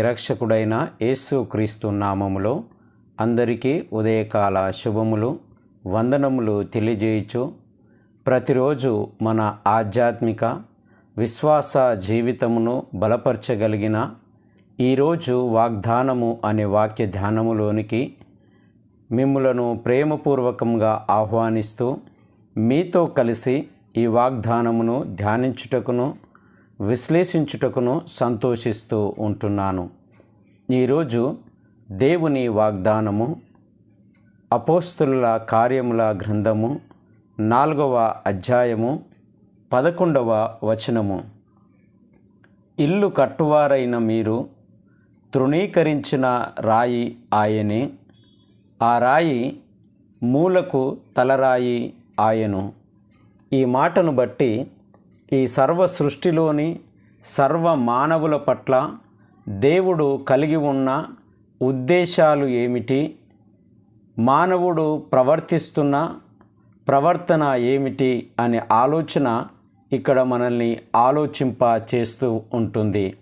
నిరక్షకుడైన యేసు క్రీస్తు నామములో అందరికీ ఉదయకాల శుభములు వందనములు తెలియజేయచ్చు ప్రతిరోజు మన ఆధ్యాత్మిక విశ్వాస జీవితమును బలపరచగలిగిన ఈరోజు వాగ్దానము అనే వాక్య ధ్యానములోనికి మిమ్ములను ప్రేమపూర్వకంగా ఆహ్వానిస్తూ మీతో కలిసి ఈ వాగ్దానమును ధ్యానించుటకును విశ్లేషించుటకును సంతోషిస్తూ ఉంటున్నాను. ఈరోజు దేవుని వాగ్దానము అపోస్తుల కార్యముల గ్రంథము నాలుగవ అధ్యాయము పదకొండవ వచనము. ఇల్లు కట్టువారైన మీరు తృణీకరించిన రాయి ఆయనే ఆ రాయి మూలకు తలరాయి ఆయను. ఈ మాటను బట్టి ఈ సర్వ సృష్టిలోని సర్వ మానవుల పట్ల దేవుడు కలిగి ఉన్న ఉద్దేశాలు ఏమిటి? మానవుడు ప్రవర్తిస్తున్న ప్రవర్తన ఏమిటి అనే ఆలోచన ఇక్కడ మనల్ని ఆలోచింప చేస్తూ ఉంటుంది.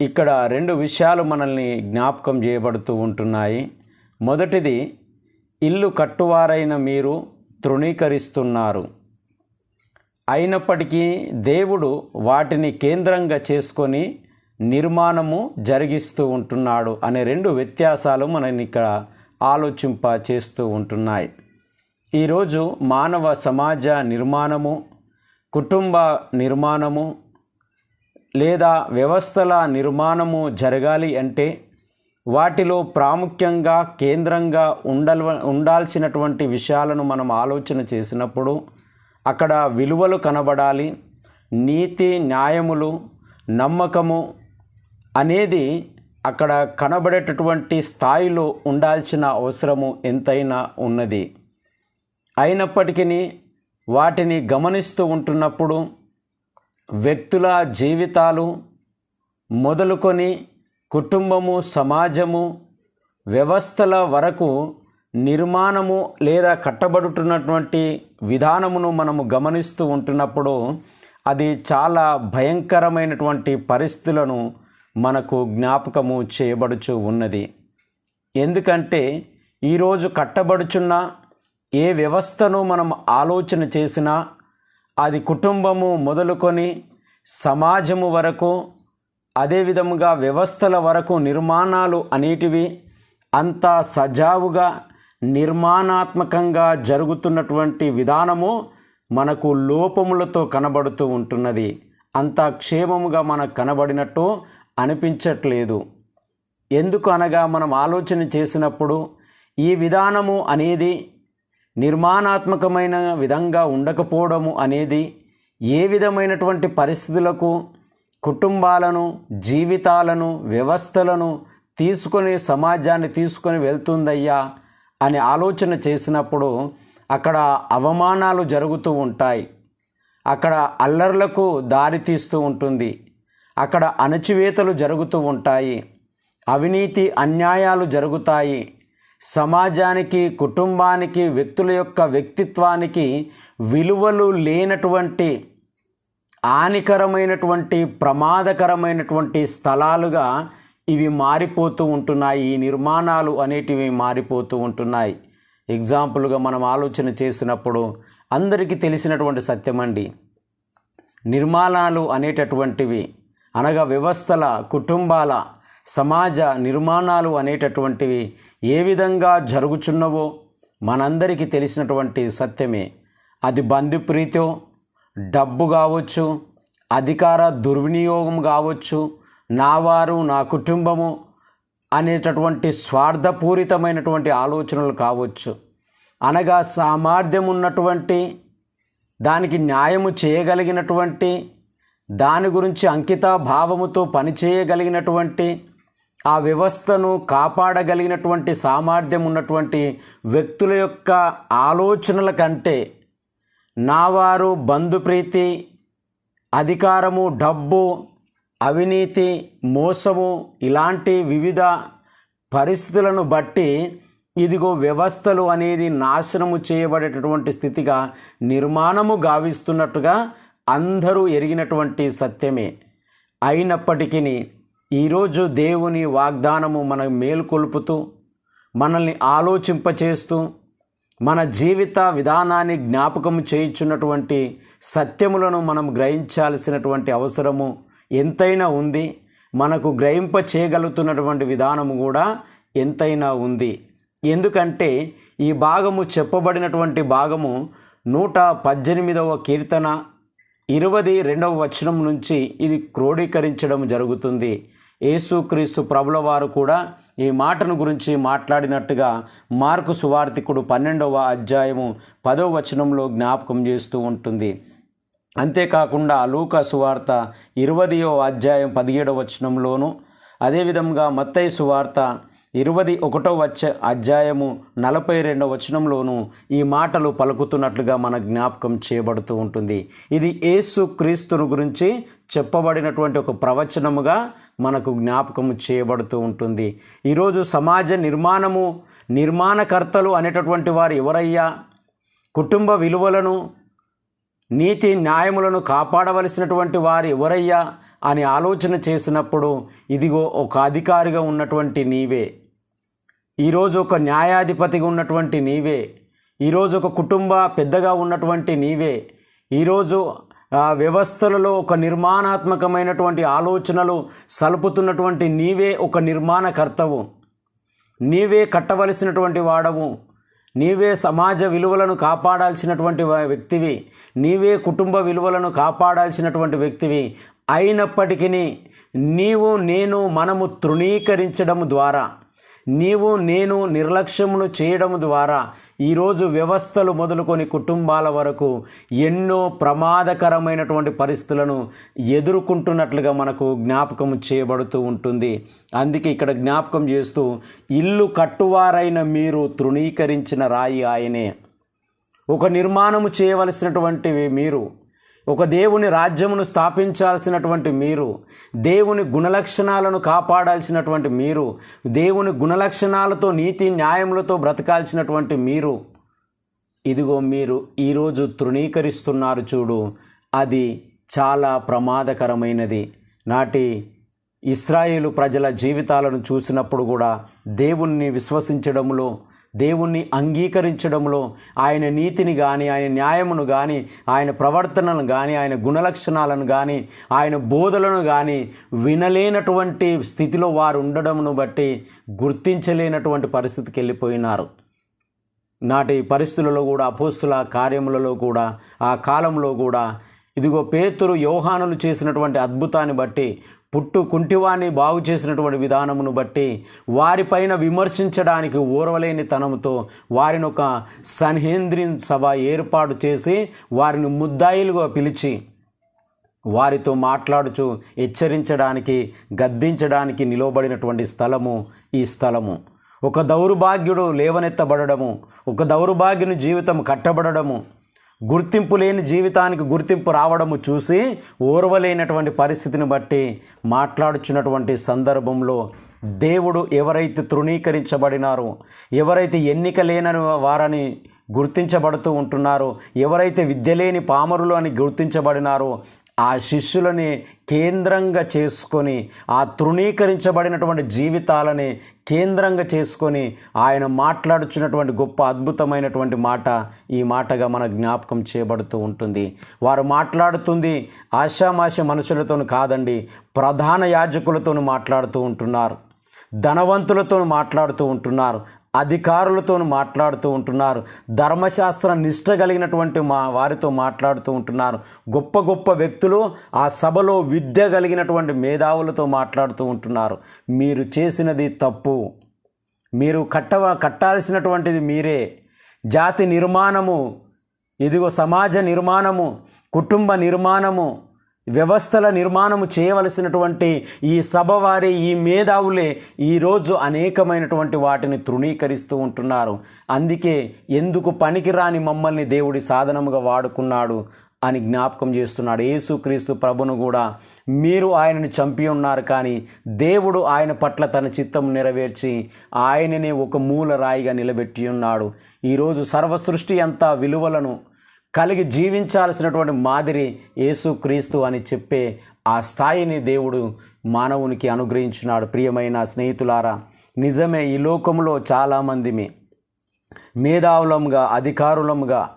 ఇక్కడ రెండు విషయాలు మనల్ని జ్ఞాపకం చేయబడుతూ ఉంటున్నాయి. మొదటిది ఇల్లు కట్టువారైన మీరు తృణీకరిస్తున్నారు. అయినప్పటికీ దేవుడు వాటిని కేంద్రంగా చేసుకొని నిర్మాణము జరిగిస్తూ ఉంటున్నాడు అనే రెండు వ్యత్యాసాలు మనని ఇక్కడ ఆలోచింప చేస్తూ ఉంటున్నాయి. ఈరోజు మానవ సమాజ నిర్మాణము కుటుంబ నిర్మాణము లేదా వ్యవస్థల నిర్మాణము జరగాలి అంటే వాటిలో ప్రాముఖ్యంగా కేంద్రంగా ఉండల్ ఉండాల్సినటువంటి విషయాలను మనం ఆలోచన చేసినప్పుడు అక్కడ విలువలు కనబడాలి నీతి న్యాయములు నమ్మకము అనేది అక్కడ కనబడేటటువంటి స్థాయిలో ఉండాల్సిన అవసరము ఎంతైనా ఉన్నది. అయినప్పటికీ వాటిని గమనిస్తూ ఉంటున్నప్పుడు వ్యక్తుల జీవితాలు మొదలుకొని కుటుంబము సమాజము వ్యవస్థల వరకు నిర్మాణము లేదా కట్టబడుతున్నటువంటి విధానమును మనము గమనిస్తూ ఉంటున్నప్పుడు అది చాలా భయంకరమైనటువంటి పరిస్థితులను మనకు జ్ఞాపకము చేయబడుచు ఉన్నది. ఎందుకంటే ఈరోజు కట్టబడుచున్న ఏ వ్యవస్థను మనం ఆలోచన చేసినా అది కుటుంబము మొదలుకొని సమాజము వరకు అదేవిధముగా వ్యవస్థల వరకు నిర్మాణాలు అనేటివి అంతా సజావుగా నిర్మాణాత్మకంగా జరుగుతున్నటువంటి విధానము మనకు లోపములతో కనబడుతూ ఉంటున్నది. అంత క్షేమముగా మనకు కనబడినట్టు అనిపించట్లేదు. ఎందుకు అనగా మనం ఆలోచన చేసినప్పుడు ఈ విధానము అనేది నిర్మాణాత్మకమైన విధంగా ఉండకపోవడము అనేది ఏ విధమైనటువంటి పరిస్థితులకు కుటుంబాలను జీవితాలను వ్యవస్థలను తీసుకొని సమాజాన్ని తీసుకొని వెళ్తుందయ్యా? అని ఆలోచన చేసినప్పుడు అక్కడ అవమానాలు జరుగుతూ ఉంటాయి. అక్కడ అల్లర్లకు దారి తీస్తూ ఉంటుంది. అక్కడ అణచివేతలు జరుగుతూ ఉంటాయి. అవినీతి అన్యాయాలు జరుగుతాయి. సమాజానికి కుటుంబానికి వ్యక్తుల యొక్క వ్యక్తిత్వానికి విలువలు లేనటువంటి హానికరమైనటువంటి ప్రమాదకరమైనటువంటి స్థలాలుగా ఇవి మారిపోతూ ఉంటున్నాయి. ఈ నిర్మాణాలు అనేటివి మారిపోతూ ఉంటున్నాయి. ఎగ్జాంపుల్గా మనం ఆలోచన చేసినప్పుడు అందరికీ తెలిసినటువంటి సత్యమండి. నిర్మాణాలు అనేటటువంటివి అనగా వ్యవస్థల కుటుంబాల సమాజ నిర్మాణాలు అనేటటువంటివి ఏ విధంగా జరుగుచున్నవో మనందరికీ తెలిసినటువంటి సత్యమే. అది బంధుప్రీతో డబ్బు కావచ్చు అధికార దుర్వినియోగం కావచ్చు నా వారు నా కుటుంబము అనేటటువంటి స్వార్థపూరితమైనటువంటి ఆలోచనలు కావచ్చు. అనగా సామర్థ్యం ఉన్నటువంటి దానికి న్యాయము చేయగలిగినటువంటి దాని గురించి అంకిత భావముతో పనిచేయగలిగినటువంటి ఆ వ్యవస్థను కాపాడగలిగినటువంటి సామర్థ్యం ఉన్నటువంటి వ్యక్తుల యొక్క ఆలోచనల కంటే నావారు బంధుప్రీతి అధికారము డబ్బు అవినీతి మోసము ఇలాంటి వివిధ పరిస్థితులను బట్టి ఇదిగో వ్యవస్థలు అనేది నాశనము చేయబడేటటువంటి స్థితిగా నిర్మాణము గావిస్తున్నట్టుగా అందరూ ఎరిగినటువంటి సత్యమే. అయినప్పటికీ ఈరోజు దేవుని వాగ్దానము మన మేలుకొల్పుతూ మనల్ని ఆలోచింపచేస్తూ మన జీవిత విధానాన్ని జ్ఞాపకం చేయించున్నటువంటి సత్యములను మనం గ్రహించాల్సినటువంటి అవసరము ఎంతైనా ఉంది. మనకు గ్రహింప చేయగలుగుతున్నటువంటి విధానము కూడా ఎంతైనా ఉంది. ఎందుకంటే ఈ భాగము చెప్పబడినటువంటి భాగము నూట పద్దెనిమిదవ కీర్తన ఇరవది రెండవ వచనం నుంచి ఇది క్రోడీకరించడం జరుగుతుంది. యేసుక్రీస్తు ప్రభుల వారు కూడా ఈ మాటను గురించి మాట్లాడినట్టుగా మార్కు సువార్తికుడు పన్నెండవ అధ్యాయము పదవ వచనంలో జ్ఞాపకం చేస్తూ ఉంటుంది. అంతేకాకుండా లూక సువార్త ఇరవదియో అధ్యాయం పదిహేడవ వచనంలోను అదేవిధంగా మత్తయి సువార్త ఇరవది ఒకటో వచ్చ అధ్యాయము నలభై రెండవ వచనంలోనూ ఈ మాటలు పలుకుతున్నట్లుగా మన జ్ఞాపకం చేయబడుతూ ఉంటుంది. ఇది యేసు క్రీస్తును గురించి చెప్పబడినటువంటి ఒక ప్రవచనముగా మనకు జ్ఞాపకం చేయబడుతూ ఉంటుంది. ఈరోజు సమాజ నిర్మాణము నిర్మాణకర్తలు అనేటటువంటి వారు ఎవరయ్యా? కుటుంబ విలువలను నీతి న్యాయములను కాపాడవలసినటువంటి వారు ఎవరయ్యా అని ఆలోచన చేసినప్పుడు ఇదిగో ఒక అధికారిగా ఉన్నటువంటి నీవే. ఈరోజు ఒక న్యాయాధిపతిగా ఉన్నటువంటి నీవే. ఈరోజు ఒక కుటుంబ పెద్దగా ఉన్నటువంటి నీవే. ఈరోజు వ్యవస్థలలో ఒక నిర్మాణాత్మకమైనటువంటి ఆలోచనలు సలుపుతున్నటువంటి నీవే ఒక నిర్మాణకర్తవు. నీవే కట్టవలసినటువంటి వాడవు. నీవే సమాజ విలువలను కాపాడాల్సినటువంటి వ్యక్తివి. నీవే కుటుంబ విలువలను కాపాడాల్సినటువంటి వ్యక్తివి. అయినప్పటికీ నీవు నేను మనము తృణీకరించడం ద్వారా నీవు నేను నిర్లక్ష్యమును చేయడం ద్వారా ఈరోజు వ్యవస్థలు మొదలుకొని కుటుంబాల వరకు ఎన్నో ప్రమాదకరమైనటువంటి పరిస్థితులను ఎదుర్కొంటున్నట్లుగా మనకు జ్ఞాపకం చేయబడుతూ ఉంటుంది. అందుకే ఇక్కడ జ్ఞాపకం చేస్తూ ఇల్లు కట్టువారైన మీరు తృణీకరించిన రాయి ఆయనే. ఒక నిర్మాణము చేయవలసినటువంటి మీరు. ఒక దేవుని రాజ్యమును స్థాపించాల్సినటువంటి మీరు దేవుని గుణలక్షణాలను కాపాడాల్సినటువంటి మీరు దేవుని గుణలక్షణాలతో నీతి న్యాయములతో బ్రతకాల్సినటువంటి మీరు. ఇదిగో మీరు ఈరోజు తృణీకరిస్తున్నారు చూడు. అది చాలా ప్రమాదకరమైనది. నాటి ఇస్రాయేలు ప్రజల జీవితాలను చూసినప్పుడు కూడా దేవుణ్ణి విశ్వసించడంలో దేవుణ్ణి అంగీకరించడంలో ఆయన నీతిని కానీ ఆయన న్యాయమును కానీ ఆయన ప్రవర్తనను కానీ ఆయన గుణలక్షణాలను కానీ ఆయన బోధలను కానీ వినలేనటువంటి స్థితిలో వారు ఉండడంను బట్టి గుర్తించలేనటువంటి పరిస్థితికి వెళ్ళిపోయినారు. నాటి పరిస్థితులలో కూడా అపోస్తుల కార్యములలో కూడా ఆ కాలంలో కూడా ఇదిగో పేతురు యోహానులు చేసినటువంటి అద్భుతాన్ని బట్టి పుట్టు కుంటివాన్ని బాగు చేసినటువంటి విధానమును బట్టి వారిపైన విమర్శించడానికి ఊరవలేని తనముతో వారిని ఒక సన్హేంద్రిన్ సభ ఏర్పాటు చేసి వారిని ముద్దాయిలుగా పిలిచి వారితో మాట్లాడుచు హెచ్చరించడానికి గద్దించడానికి నిలవబడినటువంటి స్థలము ఈ స్థలము. ఒక దౌర్భాగ్యుడు లేవనెత్తబడము ఒక దౌర్భాగ్యుని జీవితం కట్టబడము గుర్తింపు లేని జీవితానికి గుర్తింపు రావడము చూసి ఓర్వలేనటువంటి పరిస్థితిని బట్టి మాట్లాడుచున్నటువంటి సందర్భంలో దేవుడు ఎవరైతే తృణీకరించబడినారో ఎవరైతే ఎన్నిక లేనని వారని గుర్తించబడుతూ ఉంటున్నారో ఎవరైతే విద్య లేని పామరులు అని గుర్తించబడినారో ఆ శిష్యులని కేంద్రంగా చేసుకొని ఆ తృణీకరించబడినటువంటి జీవితాలని కేంద్రంగా చేసుకొని ఆయన మాట్లాడుచున్నటువంటి గొప్ప అద్భుతమైనటువంటి మాట ఈ మాటగా మన జ్ఞాపకం చేయబడుతూ ఉంటుంది. వారు మాట్లాడుతుంది ఆశామాష మనుషులతో కాదండి ప్రధాన యాజకులతో మాట్లాడుతూ ఉంటున్నారు. ధనవంతులతో మాట్లాడుతూ ఉంటున్నారు. అధికారులతో మాట్లాడుతూ ఉంటున్నారు. ధర్మశాస్త్ర నిష్ట కలిగినటువంటి మా వారితో మాట్లాడుతూ ఉంటున్నారు. గొప్ప గొప్ప వ్యక్తులు ఆ సభలో విద్య కలిగినటువంటి మేధావులతో మాట్లాడుతూ ఉంటున్నారు. మీరు చేసినది తప్పు. మీరు కట్టవ కట్టాల్సినటువంటిది మీరే. జాతి నిర్మాణము ఇదిగో సమాజ నిర్మాణము కుటుంబ నిర్మాణము వ్యవస్థల నిర్మాణము చేయవలసినటువంటి ఈ సభవారి ఈ మేధావులే ఈరోజు అనేకమైనటువంటి వాటిని తృణీకరిస్తూ ఉంటున్నారు. అందుకే ఎందుకు పనికిరాని మమ్మల్ని దేవుడి సాధనముగా వాడుకున్నాడు అని జ్ఞాపకం చేస్తున్నాడు. యేసుక్రీస్తు ప్రభును కూడా మీరు ఆయనను చంపి ఉన్నారు కానీ దేవుడు ఆయన పట్ల తన చిత్తం నెరవేర్చి ఆయననే ఒక మూల రాయిగా నిలబెట్టి ఉన్నాడు. ఈరోజు సర్వసృష్టి అంతా విలువలను కలిగి జీవించాల్సినటువంటి మాదిరి యేసుక్రీస్తు అని చెప్పే ఆ స్థాయిని దేవుడు మానవునికి అనుగ్రహించినాడు. ప్రియమైన స్నేహితులారా నిజమే ఈ లోకంలో చాలామందిమి మేధావులముగా అధికారులముగా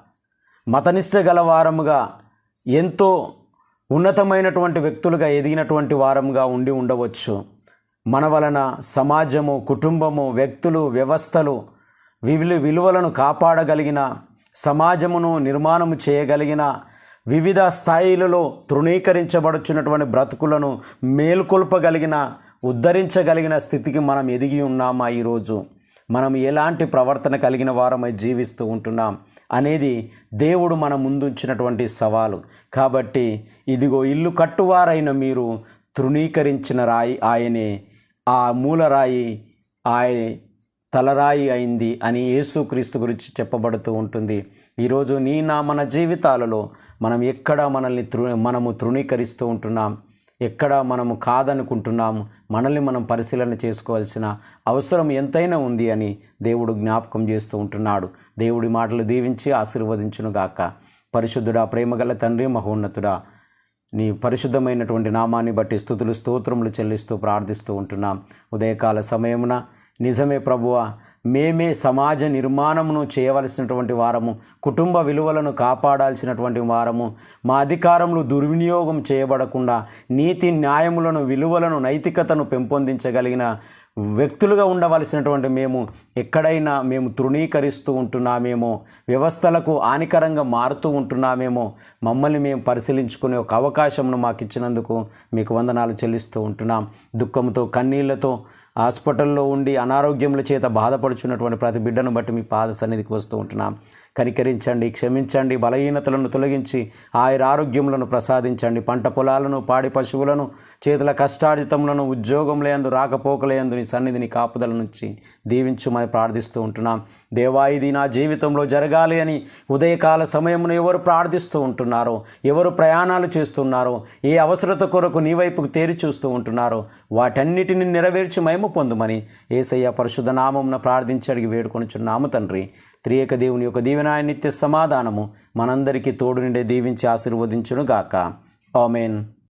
మతనిష్ట గల వారముగా ఎంతో ఉన్నతమైనటువంటి వ్యక్తులుగా ఎదిగినటువంటి వారముగా ఉండి ఉండవచ్చు. మన వలన సమాజము కుటుంబము వ్యక్తులు వ్యవస్థలు వివిధ విలువలను కాపాడగలిగిన సమాజమును నిర్మాణము చేయగలిగిన వివిధ స్థాయిలలో తృణీకరించబడుచున్నటువంటి బ్రతుకులను మేల్కొల్పగలిగిన ఉద్ధరించగలిగిన స్థితికి మనం ఎదిగి ఉన్నామా ఈరోజు? మనం ఎలాంటి ప్రవర్తన కలిగిన వారమై జీవిస్తూ ఉంటున్నాం అనేది దేవుడు మన ముందుంచినటువంటి సవాలు. కాబట్టి ఇదిగో ఇల్లు కట్టువారైన మీరు తృణీకరించిన రాయి ఆయనే ఆ మూలరాయి ఆయ తలరాయి అయింది అని యేసుక్రీస్తు గురించి చెప్పబడుతూ ఉంటుంది. ఈరోజు నీ నా మన జీవితాలలో మనం ఎక్కడ మనల్ని తృ మనము తృణీకరిస్తూ ఉంటున్నాం? ఎక్కడ మనము కాదనుకుంటున్నాము? మనల్ని మనం పరిశీలన చేసుకోవాల్సిన అవసరం ఎంతైనా ఉంది అని దేవుడు జ్ఞాపకం చేస్తూ ఉంటున్నాడు. దేవుడి మాటలు దీవించి ఆశీర్వదించునుగాక పరిశుద్ధుడా ప్రేమగల తండ్రి మహోన్నతుడా నీ పరిశుద్ధమైనటువంటి నామాన్ని బట్టి స్థుతులు స్తోత్రములు చెల్లిస్తూ ప్రార్థిస్తూ ఉంటున్నాం. ఉదయకాల సమయమున నిజమే ప్రభువ. మేమే సమాజ నిర్మాణమును చేయవలసినటువంటి వారము. కుటుంబ విలువలను కాపాడాల్సినటువంటి వారము. మా అధికారములు దుర్వినియోగం చేయబడకుండా నీతి న్యాయములను విలువలను నైతికతను పెంపొందించగలిగిన వ్యక్తులుగా ఉండవలసినటువంటి మేము ఎక్కడైనా మేము తృణీకరిస్తూ ఉంటున్నామేమో. వ్యవస్థలకు హానికరంగా మారుతూ ఉంటున్నామేమో. మమ్మల్ని మేము పరిశీలించుకునే ఒక అవకాశంను మాకు ఇచ్చినందుకు మీకు వందనాలు చెల్లిస్తూ ఉంటున్నాం. దుఃఖంతో కన్నీళ్ళతో హాస్పిటల్లో ఉండి అనారోగ్యముల చేత బాధపడుచున్నటువంటి ప్రతి బిడ్డను బట్టి మీ పాద సన్నిధికి వస్తూ ఉంటున్నాం. కనికరించండి క్షమించండి బలహీనతలను తొలగించి ఆయుర ఆరోగ్యములను ప్రసాదించండి. పంట పొలాలను పాడి పశువులను చేతుల కష్టార్జితములను ఉద్యోగములందు రాకపోకలేందు నీ సన్నిధిని కాపుదల నుంచి దీవించుమని ప్రార్థిస్తూ ఉంటున్నాం. దేవా ఇది నా జీవితంలో జరగాలి అని ఉదయకాల సమయమును ఎవరు ప్రార్థిస్తూ ఉంటున్నారో ఎవరు ప్రయాణాలు చేస్తున్నారో ఏ అవసరత కొరకు నీ వైపుకు తేరి చూస్తూ ఉంటున్నారో వాటన్నిటిని నెరవేర్చి మేము పొందుమని ఏసయ్య పరిశుద్ధ నామమున ప్రార్థించి అడిగి వేడుకొనుచున్నాము తండ్రి. త్రియక దేవుని యొక్క దీవెనాయ నిత్య సమాధానము మనందరికీ తోడు నుండి దీవించి ఆశీర్వదించును గాక ఆమెన్.